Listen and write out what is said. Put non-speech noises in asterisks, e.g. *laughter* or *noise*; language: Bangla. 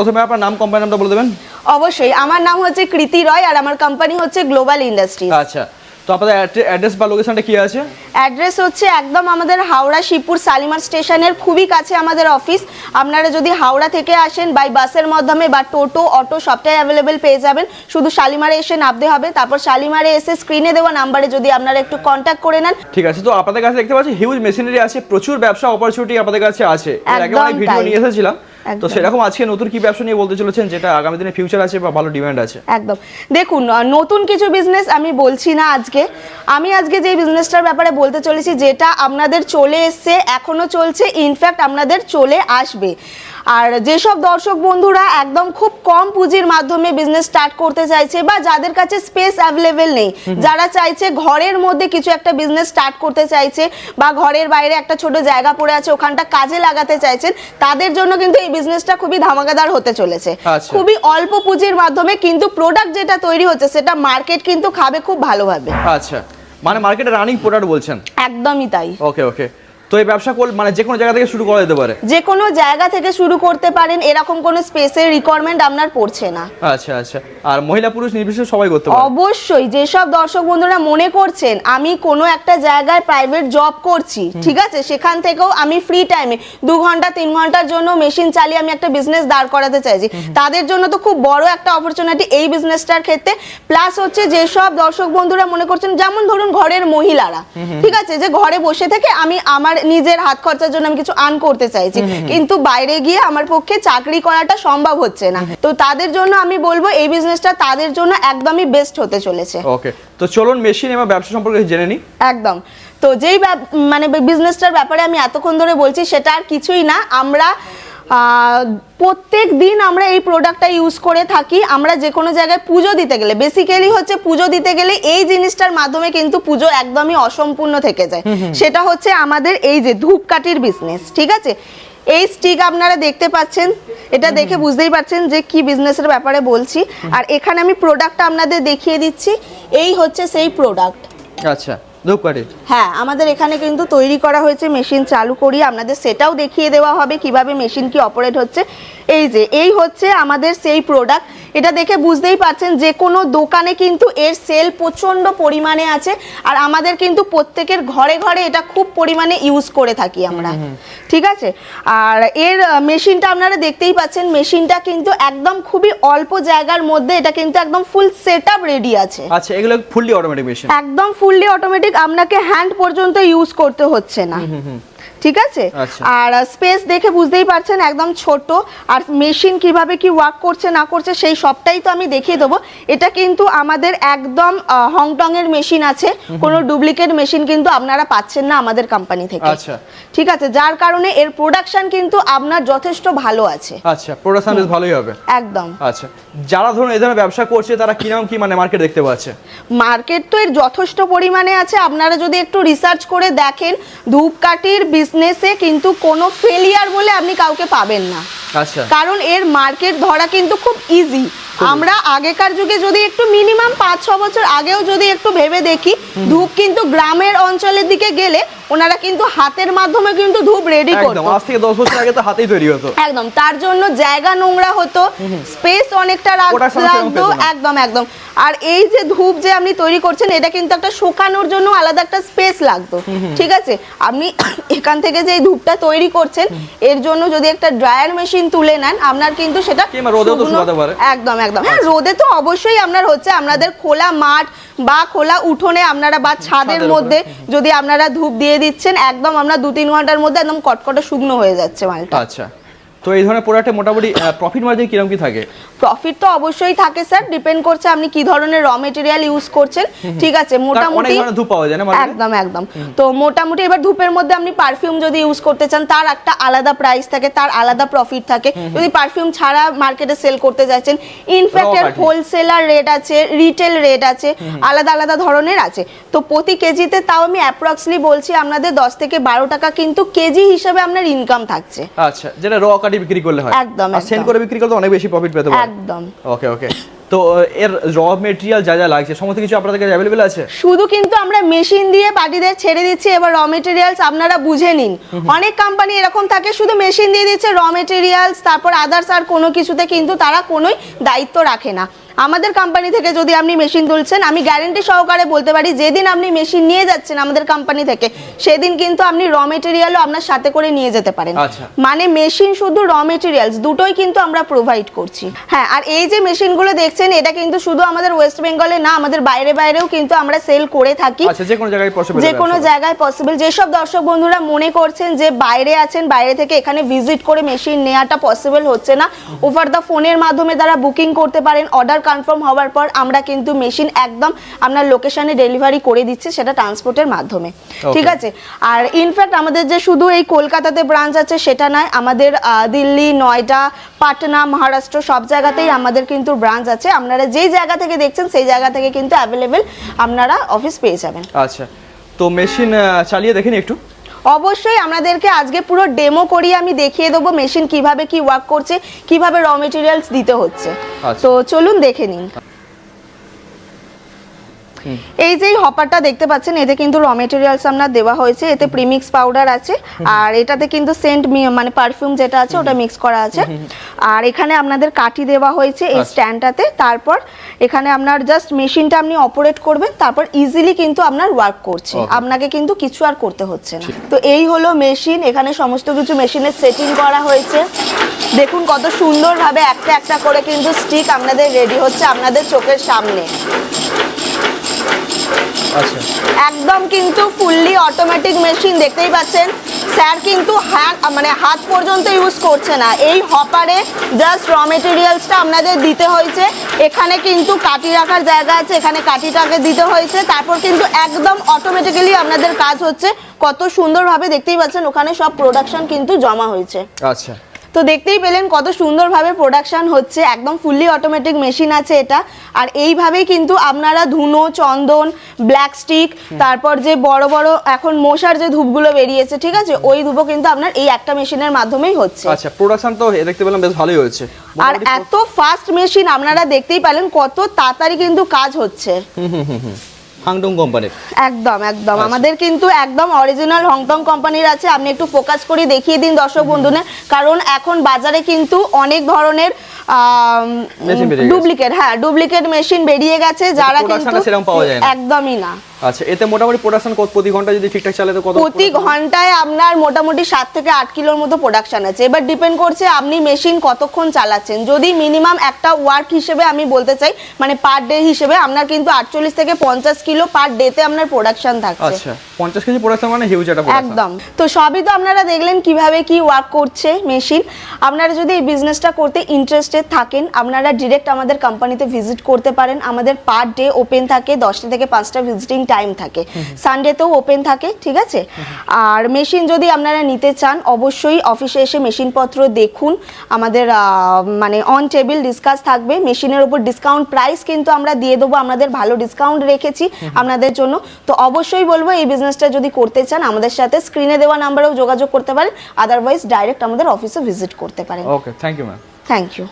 প্রথমে আপনার নাম কোম্পানি নামটা বলে দেবেন? অবশ্যই আমার নাম হচ্ছে কৃতি রয় আর আমার কোম্পানি হচ্ছে গ্লোবাল ইন্ডাস্ট্রি আচ্ছা তো আপনাদের অ্যাড্রেস বা লোকেশনটা কি আছে? অ্যাড্রেস হচ্ছে একদম আমাদের হাওড়া শিবপুর শালিমার স্টেশনের খুবই কাছে আমাদের অফিস আপনারা যদি হাওড়া থেকে আসেন বাই বাসের মাধ্যমে বা টোটো অটো সবটাই অ্যাভেলেবেল পেয়ে যাবেন। শুধু শালিমারে এসে নামতে হবে তারপর শালিমারে এসে স্ক্রিনে দেওয়া নাম্বারে যদি আপনারা একটু কন্ট্যাক্ট করে নেন। ঠিক আছে তো আপনাদের কাছে দেখতে পাচ্ছি হিউজ মেশিনারি আছে প্রচুর ব্যবসা অপরচুনিটি আপনাদের কাছে আছে। এর আগে একদম অনেক ভিডিও নিয়ে এসেছিলাম। তো। সেরকম আজকে নতুন কি ব্যবসা নিয়ে বলতে চলেছেন যেটা আগামী দিনে ফিউচার আছে বা ভালো ডিমান্ড আছে? একদম। দেখুন নতুন কিছু বিজনেস আমি বলছি না আজকে। আমি আজকে যে বিজনেসটার ব্যাপারে বলতে চলেছি যেটা আপনাদের চলে এসছে এখনও চলছে ইনফ্যাক্ট আপনাদের চলে আসবে। আর যেসব দর্শক বন্ধুরা একদম খুব কম পুঁজির মাধ্যমে বিজনেস স্টার্ট করতে চাইছে বা যাদের কাছে স্পেস অ্যাভেলেবেল নেই যারা চাইছে ঘরের মধ্যে কিছু একটা বিজনেস স্টার্ট করতে চাইছে বা ঘরের বাইরে একটা ছোট জায়গা পড়ে আছে ওখানটা কাজে লাগাতে চাইছেন তাদের জন্য কিন্তু এই বিজনেসটা খুবই ধামাকাদার হতে চলেছে। আচ্ছা। খুবই অল্প পুঁজির মাধ্যমে কিন্তু প্রোডাক্ট যেটা তৈরি হচ্ছে সেটা মার্কেট কিন্তু খাবে খুব ভালোভাবে। আচ্ছা। মানে মার্কেটে রানিং প্রোডাক্ট বলছেন? একদমই তাই। ওকে ওকে তো এই ব্যবসা করলে মানে যে কোনো জায়গা থেকে শুরু করা যেতে পারে। যে কোনো জায়গা থেকে শুরু করতে পারেন এরকম কোনো স্পেসের রিকোয়ারমেন্ট আপনার পড়ছে না। আচ্ছা আচ্ছা। আর মহিলা পুরুষ নির্বিশেষে সবাই করতে পারে। অবশ্যই যেসব দর্শক বন্ধুরা মনে করছেন আমি কোনো একটা জায়গায় প্রাইভেট জব করছি ঠিক আছে? সেখান থেকেও আমি ফ্রি টাইমে দু ঘণ্টা তিন ঘণ্টার জন্য মেশিন চালিয়ে আমি একটা বিজনেস দাঁড় করাতে চাইছি। তাদের জন্য তো খুব বড় একটা অপরচুনিটি এই বিজনেসটার ক্ষেত্রে। প্লাস হচ্ছে যেসব দর্শক বন্ধুরা মনে করছেন যেমন ধরুন ঘরের মহিলারা ঠিক আছে? যে ঘরে বসে থেকে আমি আমার নিজের হাত খরচার জন্য আমি কিছু আর্ন করতে চাইছি। কিন্তু বাইরে গিয়ে আমার পক্ষে চাকরি করাটা সম্ভব হচ্ছে না। তো তাদের জন্য আমি বলব এই বিজনেসটা তাদের জন্য একদমই বেস্ট হতে চলেছে। ওকে তো চলুন মেশিন এবং ব্যবসা সম্পর্কে জেনে নিই। একদম। তো যেই মানে বিজনেসটার ব্যাপারে আমি এতক্ষণ ধরে বলছি সেটা আর কিছুই না। আমরা প্রত্যেক দিন আমরা এই প্রোডাক্টটা ইউজ করে থাকি। আমরা যে কোনো জায়গায় পুজো দিতে গেলে বেসিক্যালি হচ্ছে পুজো দিতে গেলে এই জিনিসটার মাধ্যমে কিন্তু পুজো একদমই অসম্পূর্ণ থেকে যায়। সেটা হচ্ছে আমাদের এই যে ধূপকাঠির বিজনেস ঠিক আছে? এই স্টিক আপনারা দেখতে পাচ্ছেন এটা দেখে বুঝতেই পারছেন যে কি বিজনেসের ব্যাপারে বলছি। আর এখানে আমি প্রোডাক্টটা আপনাদের দেখিয়ে দিচ্ছি এই হচ্ছে সেই প্রোডাক্ট আচ্ছা। হ্যাঁ আমাদের এখানে কিন্তু তৈরি করা হয়েছে মেশিন চালু করি আপনাদের সেটাও দেখিয়ে দেওয়া হবে কীভাবে মেশিন কি অপারেট হচ্ছে। এই যে, এই হচ্ছে আমাদের সেই প্রোডাক্ট এটা দেখে বুঝতেই পারছেন যে কোনো দোকানে কিন্তু এর সেল প্রচণ্ড পরিমাণে আছে। আর আমাদের কিন্তু প্রত্যেকের ঘরে ঘরে এটা খুব পরিমাণে ইউজ করে থাকি আমরা। ঠিক আছে? আর এর মেশিনটা আপনারা দেখতেই পাচ্ছেন মেশিনটা কিন্তু একদম খুবই অল্প জায়গার মধ্যে এটা কিন্তু একদম ফুল সেট আপ রেডি আছে। আচ্ছা এগুলো ফুললি অটোমেটিক মেশিন একদম ফুললি অটোমেটিক আপনাকে হ্যান্ড পর্যন্ত ইউজ করতে হচ্ছে না। ঠিক আছে? আচ্ছা। আর স্পেস দেখে বুঝতেই পারছেন একদম ছোট। আর মেশিন কীভাবে কি ওয়ার্ক করছে না করছে সেই সবটাই তো আমি দেখিয়ে দেবো। এটা কিন্তু আমাদের একদম হংটং এর মেশিন আছে। কোনো ডুপ্লিকেট মেশিন কিন্তু আপনারা পাচ্ছেন না আমাদের কোম্পানি থেকে। আচ্ছা। ঠিক আছে? যার কারণে এর প্রোডাকশন কিন্তু আপনার যথেষ্ট ভালো আছে। আচ্ছা প্রোডাকশন বেশ ভালোই হবে। একদম। আচ্ছা যারা ধরুন এই ধরনের ব্যবসা করছে তারা কীরকম কি মানে মার্কেট দেখতে পাচ্ছে? মার্কেট তো এর যথেষ্ট পরিমাণে আছে। আপনারা যদি একটু রিসার্চ করে দেখেন ধূপকাঠির বিজনেসে কিন্তু কোনো ফেলিয়ার বলে আপনি কাউকে পাবেন না। আচ্ছা। কারণ এর মার্কেট ধরা কিন্তু খুব ইজি আমরা আগেকার যুগে যদি একটু মিনিমাম পাঁচ ছ বছর আগেও যদি একটু ভেবে দেখি ধূপ কিন্তু গ্রামের অঞ্চলের দিকে গেলে ওনারা কিন্তু হাতের মাধ্যমে কিন্তু ধূপ রেডি একদম করতো। আজ থেকে দশ বছর আগে তো হাতেই তৈরি হতো। একদম তার জন্য জায়গা নোংরা হতো স্পেস অনেকটা লাগতো একদম একদম। আর এই যে ধূপ যে আপনি তৈরি করছেন এটা কিন্তু একটা শুকানোর জন্য আলাদা একটা স্পেস লাগতো। ঠিক আছে? আপনি *coughs* এখান থেকে যে ধূপটা তৈরি করছেন এর জন্য যদি একটা ড্রায়ার মেশিন তুলে নেন আপনার কিন্তু সেটা কিংবা রোদেও তো শুকাতে পারে। একদম একদম। হ্যাঁ রোদে তো অবশ্যই আপনার হচ্ছে আপনাদের খোলা মাঠ বা খোলা উঠোনে আপনারা বা ছাদের মধ্যে যদি আপনারা ধূপ দিয়ে দিচ্ছেন একদম আমরা দু তিন ঘণ্টার মধ্যে একদম কটকটা শুকনো হয়ে যাচ্ছে মালটা। আচ্ছা। তো এই ধরনের প্রোডাক্টে মোটামুটি প্রফিট মার্জিন কীরকম কি থাকে? প্রফিট তো অবশ্যই থাকে স্যার ডিপেন্ড করছে আপনি কি ধরনের র মেটেরিয়াল ইউজ করছেন। ঠিক আছে কারণ অনেক মোটামুটি ধরনের ধূপ পাওয়া যায় না একদম একদম। তো মোটামুটি এবার ধূপের মধ্যে আপনি পারফিউম যদি ইউজ করতে চান তার একটা আলাদা প্রাইস থাকে তার আলাদা প্রফিট থাকে। যদি পারফিউম ছাড়া মার্কেটে সেল করতে যাচ্ছেন ইনফ্যাক্ট এর হোলসেলার রেট আছে রিটেল রেট আছে আলাদা আলাদা ধরনের আছে। তো প্রতি কেজিতে তাও আমি অ্যাপ্রক্সলি বলছি আপনাদের দশ থেকে বারো টাকা কিন্তু কেজি হিসেবে আপনার ইনকাম থাকছে। আচ্ছা যেটা র কাটি বিক্রি করলে হয়। একদম, আর সেল করে বিক্রি করলে অনেক বেশি প্রফিট পেতে পারো। একদম। ওকে ওকে তো এর র মেটেরিয়াল যা যা লাগছে সমস্ত কিছু আপনাদের কাছে अवेलेबल আছে? শুধু কিন্তু আমরা মেশিন দিয়ে পার্টিদের ছেড়ে দিচ্ছি এবার র মেটেরিয়ালস আপনারা বুঝে নিন। অনেক কোম্পানি এরকম থাকে শুধু মেশিন দিয়ে দিচ্ছে র মেটেরিয়ালস তারপর আদার্স আর কোনো কিছুতে কিন্তু তারা কোনোই দায়িত্ব রাখে না। আমাদের কোম্পানি থেকে যদি আপনি মেশিন তুলছেন আমি গ্যারেন্টি সহকারে বলতে পারি যেদিন আপনি মেশিন নিয়ে যাচ্ছেন আমাদের কোম্পানি থেকে সেদিন কিন্তু আপনি র মেটেরিয়ালও আপনার সাথে করে নিয়ে যেতে পারেন। আচ্ছা। মানে মেশিন শুধু র মেটেরিয়ালস দুটোই কিন্তু আমরা প্রোভাইড করছি। হ্যাঁ আর এই যে মেশিনগুলো দেখছেন এটা কিন্তু শুধু আমাদের ওয়েস্ট বেঙ্গলে না আমাদের বাইরে বাইরেও কিন্তু আমরা সেল করে থাকি। আচ্ছা যে কোনো জায়গায় পসিবল যে কোনো জায়গায় পসিবল যেসব দর্শক বন্ধুরা মনে করছেন যে বাইরে আছেন বাইরে থেকে এখানে ভিজিট করে মেশিন নেওয়াটা পসিবল হচ্ছে না ওভার দ্য ফোনের মাধ্যমে তারা বুকিং করতে পারেন অর্ডার কনফার্ম হওয়ার পর আমরা কিন্তু মেশিন একদম আপনার লোকেশনে ডেলিভারি করে দিচ্ছি সেটা ট্রান্সপোর্টের মাধ্যমে। ঠিক আছে? আর ইনফ্যাক্ট আমাদের যে শুধু এই কলকাতাতে ব্রাঞ্চ আছে সেটা নয় আমাদের দিল্লি নয়ডা পাটনা মহারাষ্ট্র সব জায়গাতেই আমাদের কিন্তু ব্রাঞ্চ আছে। আপনারা যেই জায়গা থেকে দেখছেন সেই জায়গা থেকে কিন্তু অ্যাভেলেবেল আপনারা অফিস পেয়ে যাবেন। আচ্ছা। তো মেশিন চালিয়ে দেখেন একটু। অবশ্যই আমাদেরকে আজকে পুরো ডেমো করিয়ে আমি দেখিয়ে দেবো মেশিন কীভাবে কি ওয়ার্ক করছে কীভাবে র মেটেরিয়ালস দিতে হচ্ছে আচ্ছা। তো চলুন দেখে নিন এই যে হপারটা দেখতে পাচ্ছেন এতে কিন্তু র মেটেরিয়ালস আপনার দেওয়া হয়েছে এতে প্রিমিক্স পাউডার আছে আর এটাতে কিন্তু সেন্ট মানে পারফিউম যেটা আছে ওটা মিক্স করা আছে। আর এখানে আপনাদের কাঠি দেওয়া হয়েছে এই আচ্ছা। স্ট্যান্ডটাতে তারপর এখানে আপনার জাস্ট মেশিনটা আপনি অপারেট করবেন তারপর ইজিলি কিন্তু আপনার ওয়ার্ক করছে। আপনাকে কিন্তু কিছু আর করতে হচ্ছে না। তো এই হলো মেশিন এখানে সমস্ত কিছু মেশিনের সেটিং করা হয়েছে। দেখুন কত সুন্দরভাবে একটা একটা করে কিন্তু স্টিক আপনাদের রেডি হচ্ছে আপনাদের চোখের সামনে। আচ্ছা একদম কিন্তু ফুললি অটোমেটিক মেশিন দেখতেই পাচ্ছেন। স্যার কিন্তু হ্যান্ড মানে হাত পর্যন্ত ইউজ করছে না। এই হপারে জাস্ট র মেটেরিয়ালসটা আপনাদের দিতে হয়েছে। এখানে কিন্তু কাটি রাখার জায়গা আছে এখানে কাটিটাকে দিতে হয়েছে। তারপর কিন্তু একদম অটোমেটিক্যালি আপনাদের কাজ হচ্ছে। কত সুন্দরভাবে দেখতেই পাচ্ছেন ওখানে সব প্রোডাকশন কিন্তু জমা হয়েছে। আচ্ছা। তো দেখতেই পেলেন কত সুন্দরভাবে প্রোডাকশন হচ্ছে একদম ফুললি অটোমেটিক মেশিন আছে এটা। আর এইভাবেই কিন্তু আপনারা ধুনো চন্দন ব্ল্যাক স্টিক তারপর যে বড় বড় এখন মশার যে ধূপগুলো বেরিয়েছে ঠিক আছে? ওই ধূপও কিন্তু আপনার এই একটা মেশিনের মাধ্যমেই হচ্ছে। আচ্ছা প্রোডাকশন তো দেখতে পেলাম বেশ ভালোই হয়েছে। আর এত ফাস্ট মেশিন আপনারা দেখতেই পেলেন কত তাড়াতাড়ি কিন্তু কাজ হচ্ছে। হাংডং কোম্পানির? একদম একদম। আচ্ছা। আমাদের কিন্তু একদম অরিজিনাল হংডং কোম্পানির আছে। আপনি একটু ফোকাস করে দেখিয়ে দিন দর্শক বন্ধুদের। কারণ এখন বাজারে কিন্তু অনেক ধরনের ডুপ্লিকেট হ্যাঁ ডুপ্লিকেট মেশিন বেরিয়ে গেছে। যারা কিন্তু। একদমই না। আচ্ছা এতে মোটামুটি প্রোডাকশন প্রতি ঘণ্টা যদি ঠিকঠাক চালে তো কত প্রতি ঘন্টায় আপনার মোটামুটি সাত থেকে আট কিলোর মতো প্রোডাকশন আছে। এবার ডিপেন্ড করছে আপনি মেশিন কতক্ষণ চালাচ্ছেন। যদি মিনিমাম একটা ওয়ার্ক হিসেবে আমি বলতে চাই মানে পার ডে হিসেবে আপনার কিন্তু আটচল্লিশ থেকে পঞ্চাশ কিলো পার ডেতে আপনার প্রোডাকশন থাকছে। আচ্ছা পঞ্চাশ কেজি প্রোডাকশন মানে হিউজ একটা একদম। তো সবই তো আপনারা দেখলেন কীভাবে কি ওয়ার্ক করছে মেশিন আপনারা যদি এই বিজনেসটা করতে ইন্টারেস্টেড থাকেন আপনারা ডিরেক্ট আমাদের কোম্পানিতে ভিজিট করতে পারেন। আমাদের পার ডে ওপেন থাকে দশটা থেকে পাঁচটা ভিজিটিং টাইম থাকে। সানডেতেও ওপেন থাকে ঠিক আছে? আর মেশিন যদি আপনারা নিতে চান অবশ্যই অফিসে এসে মেশিনপত্র দেখুন। আমাদের মানে অন টেবিল ডিসকাস থাকবে। মেশিনের উপর ডিসকাউন্ট প্রাইস কিন্তু আমরা দিয়ে দেবো। আমাদের ভালো ডিসকাউন্ট রেখেছি আপনাদের জন্য। তো অবশ্যই বলব এই বিজনেসটা যদি করতে চান আমাদের সাথে স্ক্রিনে দেওয়া নাম্বারেও যোগাযোগ করতে পারেন। আদারওয়াইজ ডাইরেক্ট আমাদের অফিসে ভিজিট করতে পারেন। Okay thank you ma'am thank you